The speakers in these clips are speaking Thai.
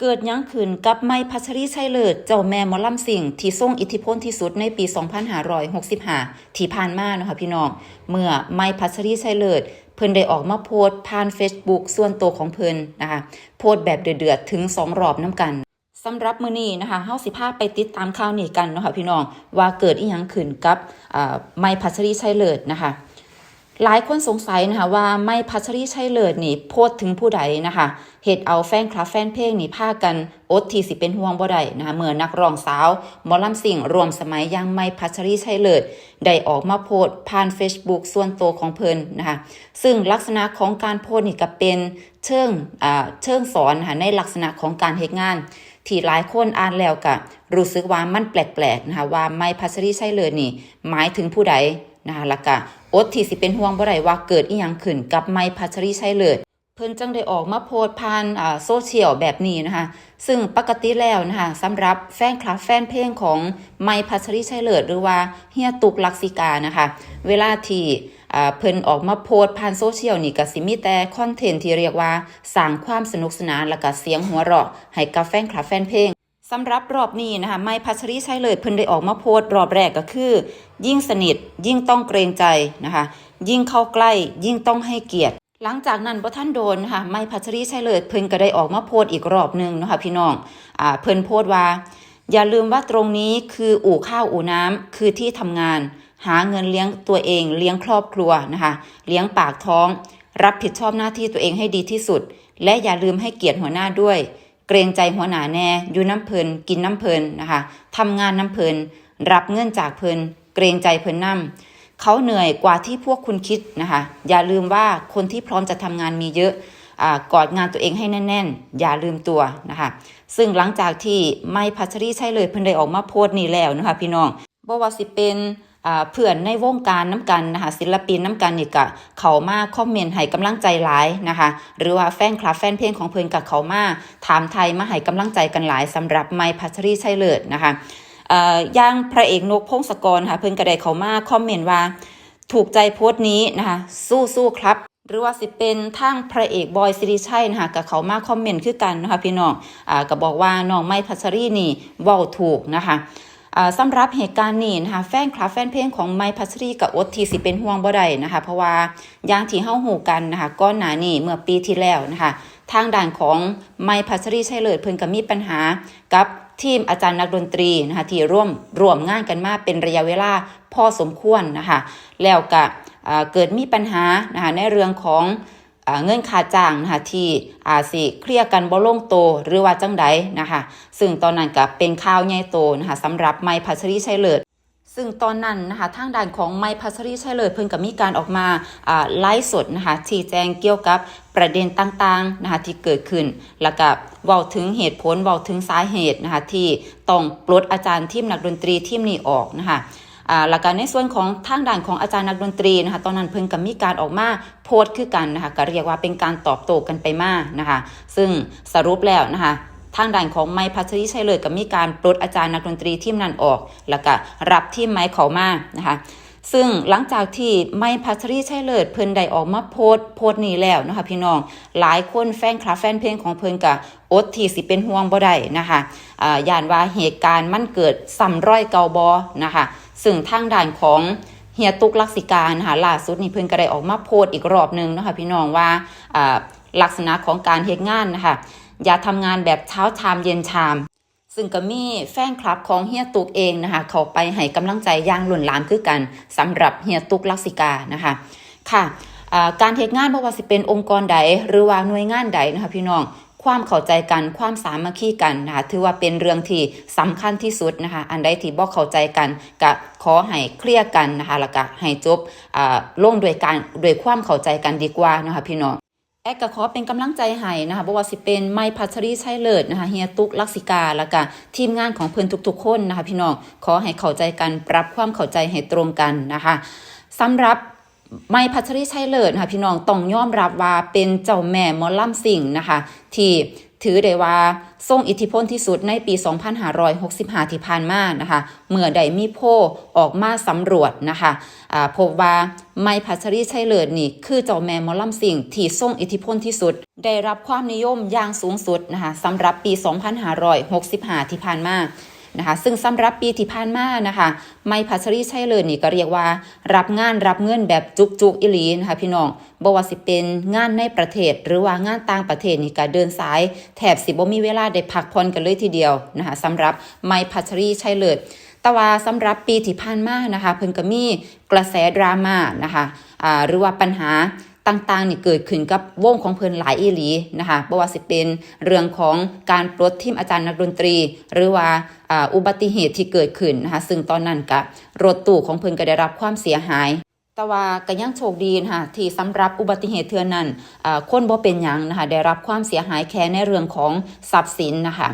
เกิดยังขึ้นกับไม้พัชรีชัยเลิศเจ้าแม่มอลำสิงที่ทรงอิทธิพลที่สุดในปี 2565 ที่ผ่านมาเนาะค่ะพี่น้อง เมื่อไม้พัชรีชัยเลิศเพิ่นได้ออกมาโพสต์ผ่าน Facebook ส่วนตัวของเพิ่นนะคะโพสต์แบบเดือดๆถึง 2 รอบน้ำกันสำหรับมื้อนี้นะคะเฮาสิพาไปติดตามข่าวนี้กันเนาะค่ะพี่น้องว่าเกิดอีหยังขึ้นกับอ่าไม้พัชรีชัยเลิศนะคะ หลายคนสงสัยนะคะว่าไม่พัชรีชัยเลิศนี่โพดถึงผู้ใดนะคะเหตุเอาแฟนคลับแฟนเพลงนี่พากันอดทีสิเป็นห่วงบ่ได้นะคะเมื่อนักร้องสาวหมอลำสิ่งรวมสมัยยังไม่พัชรีชัยเลิศได้ออกมาโพสต์ผ่าน Facebook ส่วนตัวของเพิ่นนะคะซึ่งลักษณะของการโพสต์นี่ก็เป็นเชิงอ่าเชิงสอนนะคะในลักษณะของการเฮ็ดงานที่หลายคนอ่านแล้วก็รู้สึกว่ามันแปลกๆนะคะว่าไม่พัชรีชัยเลิศนี่หมายถึงผู้ใดนะคะล้วก็ อดที่สิเป็นห่วงบ่ได้ว่าเกิดอีหยังขึ้นกับไมพัชรีชัยเลิศเพิ่นจังได้ออกมาโพสต์ผ่านอ่โซเชียลแบบนี้นะคะ ซึ่งปกติแล้วนะคะสำหรับแฟนคลับแฟนเพลงของไมพัชรีชัยเลิศหรือว่าเฮียตุกลักษิกานะคะ เวลาที่อ่เพิ่นออกมาโพสต์ผ่านโซเชียลนี่ก็สิมีแต่คอนเทนต์ที่เรียกว่าสร้างความสนุกสนานแล้วก็เสียงหัวเราะให้กับแฟนคลับแฟนเพลง สำหรับรอบนี้นะคะไม่พัชรีใช่เลยเพิ่นได้ออกมาโพสต์รอบแรกก็คือ ยิ่งสนิทยิ่งต้องเกรงใจนะคะ ยิ่งเข้าใกล้ยิ่งต้องให้เกียรติ หลังจากนั้นบ่ท่านโดนนะคะไม่พัชรีใช่เลยเพิ่นก็ได้ออกมาโพสต์อีกรอบหนึงนะคะพี่น้องอ่าเพิ่นโพสต์ว่า อย่าลืมว่าตรงนี้คืออู่ข้าวอู่น้ำคือที่ทำงาน หาเงินเลี้ยงตัวเองเลี้ยงครอบครัวนะคะเลี้ยงปากท้อง รับผิดชอบหน้าที่ตัวเองให้ดีที่สุด และอย่าลืมให้เกียรติหัวหน้าด้วย เกรงใจหัวหน้าแน่อยู่น้ำเพลินกินน้ำเพลินนะคะทำงานน้ำเพลินรับเงินจากเพลินเกรงใจเพลินน้ำเขาเหนื่อยกว่าที่พวกคุณคิดนะคะอย่าลืมว่าคนที่พร้อมจะทำงานมีเยอะอากอดงานตัวเองให้แน่น ๆ อย่าลืมตัวนะคะ ซึ่งหลังจากที่ไม่พัชรีใช่เลยเพิ่นได้ออกมาโพสต์นี่แล้วนะคะพี่น้องบ่ว่าสิเป็น เพื่อนในวงการน้ำกันนะคะศิลปินน้ำกันนี่ก็เขามาคอมเมนต์ให้กำลังใจหลายนะคะ หรือว่าแฟนคลับแฟนเพลงของเพิ่อนกับเขามาถามไทยมาให้กำลังใจกันหลายสำหรับไมพัชรีใช่เลิศนะคะย่างพระเอกนกพงศกรค่ะเพิ่อนก็ไดเขามาคอมเมนต์ว่า ถูกใจโพสต์นี้นะคะ สู้ๆครับหรือว่าสิเป็นทางพระเอกบอยสิริชัยนะคะกับเขามาคอมเมนต์คือกันนะคะพี่น้องอ่าก็บอกว่าน้องไม้พัชรีนี่เว้าถูกนะคะ อ่าสำหรับเหตุการณ์นี้นะคะแฟนคลับแฟนเพลงของไมพัชรีกับอดทีสิเป็นห่วงบ่ได้นะคะเพราะว่าอย่างที่เฮาหูกันนะคะก้อนหนานี่เมื่อปีที่แล้วนะคะทางด่านของไมพัชรีชัยเลิศเพิ่นก็มีปัญหากับทีมอาจารย์นักดนตรีนะคะที่ร่วมร่วมงานกันมาเป็นระยะเวลาพอสมควรนะคะแล้วก็เกิดมีปัญหานะคะในเรื่องของ เงินค่าจ้างนะคะที่อาสิเคลียร์กันบ่ลงโตหรือว่าจังใดนะคะซึ่งตอนนั้นก็เป็นข่าวใหญ่โตนะคะสำหรับไม้พัชรีชัยเลิศซึ่งตอนนั้นนะคะทางด้านของไมค์พัชรีชัยเลิศเพิ่งกับมีการออกมาไลฟ์สดนะคะชี้แจงเกี่ยวกับประเด็นต่างๆนะคะที่เกิดขึ้น แล้วก็เว้าถึงเหตุผลเว้าถึงสาเหตุนะคะที่ต้องปลดอาจารย์ทีมนักดนตรีทีมนี้ออกนะคะ แล้วก็ในส่วนของทางด้านของอาจารย์นักดนตรีนะคะตอนนั้นเพิ่งกับมีการออกมาโพสต์คือกันนะคะก็เรียกว่าเป็นการตอบโต้กันไปมานะคะ ซึ่งสรุปแล้วนะคะทางด้านของไม้พัชรีชัยเลิศก็มีการปลดอาจารย์นักดนตรีทีมนั้นออก แล้วก็รับทีมไม้เขามานะคะซึ่งหลังจากที่ไม้พัชรีชัยเลิศเพิ่นได้ออกมาโพสโพสนี้แล้วนะคะพี่น้องหลายคนแฟนคลับแฟนเพลงของเพิ่นก็อดที่สิเป็นห่วงบ่ได้นะคะอ่าย่านว่าเหตุการณ์มันเกิดซ้ำร้อยเกาบอนะคะ ซึ่งทางด้านของเฮียตุกลักษิการนะคะล่าสุดนี่เพิ่นก็ได้ออกมาโพสต์อีกรอบหนึงนะคะพี่น้องว่าลักษณะของการเฮ็ดงานนะคะอย่าทำงานแบบเช้าชามเย็นชาม ซึ่งก็มีแฟนคลับของเฮียตุกเองนะคะเขาไปให้กำลังใจอย่างหล่นลามคือกันสำหรับเฮียตุกลักษิกานะคะค่ะการเทศงานบ่ว่าสิเป็นองค์กรใดหรือว่าหน่วยงานใดนะคะพี่น้อง ความเข้าใจกันความสามัคคีกันนะคะถือว่าเป็นเรื่องที่สำคัญที่สุดนะคะอันใดที่บ่เข้าใจกันก็ขอให้เคลียร์กันนะคะแล้วก็ให้จบอ่าลงด้วยการด้วยความเข้าใจกันดีกว่านะคะพี่น้องแอดก็ขอเป็นกำลังใจให้นะคะบ่ว่าสิเป็นไม้พัชรีชัยเลิศนะคะเฮียตุกลักษิกาแล้วก็ทีมงานของเพิ่นทุกๆคนนะคะพี่น้องขอให้เข้าใจกันปรับความเข้าใจให้ตรงกันนะคะสำหรับ ไม้พัชรีชัยเลิศนะคะพี่น้องต้องยอมรับว่าเป็นเจ้าแม่มอลำสิงนะคะ ที่ถือได้ว่าทรงอิทธิพลที่สุดในปี 2565 ที่ผ่านมานะคะ เมื่อได้มีโพลออกมาสำรวจนะคะอ่าพบว่าไมพัชรีชัยเลิศนี่ คือเจ้าแม่มอลำสิ่งที่ทรงอิทธิพลที่สุด ได้รับความนิยมอย่างสูงสุดนะคะสำหรับปี 2565 ที่ผ่านมา นะคะซึ่งสำหรับปีที่ผ่านมานะคะไม่พัชรีใชัยเลิศนี่ก็เรียกว่า รับงานรับเงินแบบจุกจุกอิลีนะคะพี่น้องบว่าสิเป็นงานในประเทศ หรือว่างานต่างประเทศนี่ก็เดินสาย แถบสิบ่มีเวลาได้พักผ่อนกันเลยทีเดียวนะคะสำหรับไม่พัชรีใชัยเลิศแต่ว่าสำหรับปีที่ผ่านมานะคะเพิ่นก็มีกระแสดราม่านะคะอ่าหรือว่าปัญหา ต่างๆนี่เกิดขึ้นกับวงของเพิ่นหลายอีหลีนะคะบ่ว่าสิเป็นเรื่องของการปลดทีมอาจารย์นักดนตรี หรือว่าอ่าอุบัติเหตุที่เกิดขึ้นนะคะซึ่งตอนนั้นก็รถตู้ของเพิ่นก็ได้รับความเสียหายแต่ว่าก็ยังโชคดีนะคะที่สำหรับอุบัติเหตุเทือนนั้นอ่าคนบ่เป็นหยังนะคะได้รับความเสียหายแค่ในเรื่องของทรัพย์สินนะคะ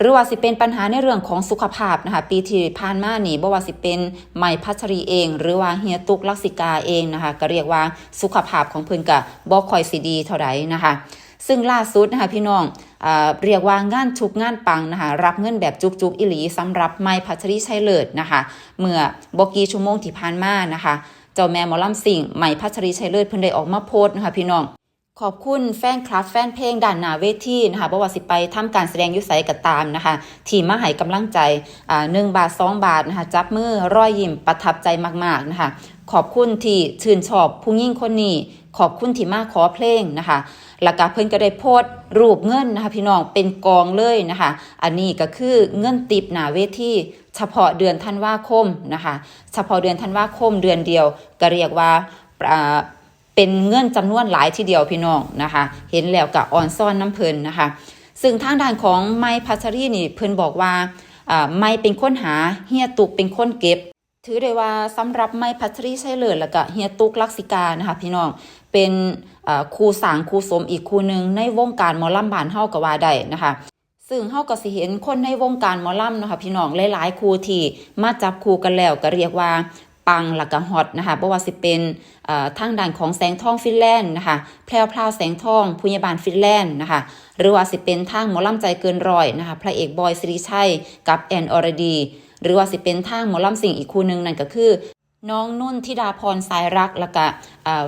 หรือว่าสิเป็นปัญหาในเรื่องของสุขภาพนะคะปีที่ผ่านมานี่บ่ว่าสิเป็นใหม่พัชรีเอง หรือว่าเฮียตุกลักษิกาเองนะคะก็เรียกว่าสุขภาพของเพิ่นก็บ่ค่อยสิดีเท่าไหร่นะคะซึ่งล่าสุดนะคะพี่น้องเรียกว่างานชุกงานปังนะคะรับเงินแบบจุกๆอิหลีสำหรับไม้พัชรีชัยเลิศนะคะเมื่อบอกีชั่วโมงที่ผ่านมานะคะ เจ้าแม่หมอลำสิงใหม่พัชรีชัยเลิศเพิ่นได้ออกมาโพสต์นะคะพี่น้อง ขอบคุณแฟนคลับแฟนเพลงด่านนาเวทีนะคะบ่ว่าสิไปทำการแสดงยุไสก็ตามนะคะที่มาให้กำลังใจอ่าหนึ่งบาทสองบาทนะคะจับมือร้อยยิ้มประทับใจมากๆนะคะขอบคุณที่ชื่นชอบผู้หญิงคนนี้ ขอบคุณที่มาขอเพลงนะคะแล้วก็เพิ่นก็ได้โพสต์รูปเงินนะคะพี่น้องเป็นกองเลยนะคะอันนี้ก็คือเงินติบหนาเวทีเฉพาะเดือนธันวาคมนะคะเฉพาะเดือนธันวาคมเดือนเดียวก็เรียกว่า เป็นเงินจำนวนหลายทีเดียวพี่น้องนะคะ เห็นแล้วกับออนซ่อนน้ำเพลินนะคะ ซึ่งทางด้านของไม้พัชรีนี่เพิ่นบอกว่าไม้เป็นคนหาเฮียตุกเป็นคนเก็บ ถือได้ว่าสำหรับไม้พัชรีใช่เลยแล้วก็เฮียตุกลักษิกานะคะพี่น้องเป็นครูสางครูสมอีกครูหนึ่งในวงการหมอลำบานเฮาก็ว่าได้นะคะซึ่งเฮาก็สิเห็นคนในวงการหมอลำเนาะคะพี่น้องหลายๆครูที่มาจับครูกันแล้วก็เรียกว่า ปังและก็ฮอตนะคะบ่ว่าสิเป็นทางด้านของแสงทองฟินแลนด์นะคะแพรวพราวแสงทองพยาบาลฟินแลนด์นะคะหรือว่าสิเป็นทางหมอลำใจเกินร้อยนะคะพระเอกบอยสิริชัยกับแอนอรดี หรือว่าสิเป็นทางหมอลำสิ่งอีกคู่หนึ่งนั่นก็คือน้องนุ่นธิดาพรสายรักแล้วก็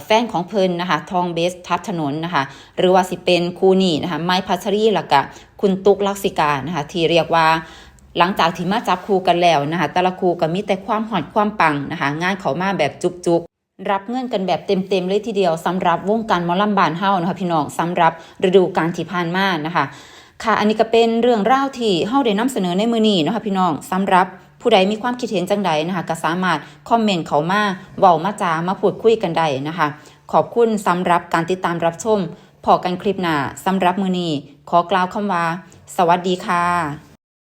แฟนของเพิ่นนะคะทองเบสทับถนนนะคะหรือว่าสิเป็นคูนี่นะคะไม้พัชรีแล้วก็คุณตุ๊กลักษิกานะคะที่เรียกว่า หลังจากที่มาจับคู่กันแล้วนะคะแต่ละคู่ก็มีแต่ความหอดความปังนะคะ งานเขามาแบบจุกๆรับเงินกันแบบเต็มๆเลยทีเดียวสำหรับวงการมอลำบานเฮานะคะพี่น้องสำหรับฤดูกาลที่ผ่านมานะคะค่ะ อันนี้ก็เป็นเรื่องเล่าวที่เฮาได้นำเสนอในมือนี้นะคะพี่น้องสำหรับผู้ใดมีความคิดเห็นจังใดนะคะก็สามารถคอมเมนต์เขามาเว้ามาจามาพูดคุยกันได้นะคะ ขอบคุณสำหรับการติดตามรับชมพอกันคลิปหน้าสำหรับมือนี้ขอกล่าวคำว่า สวัสดีค่ะ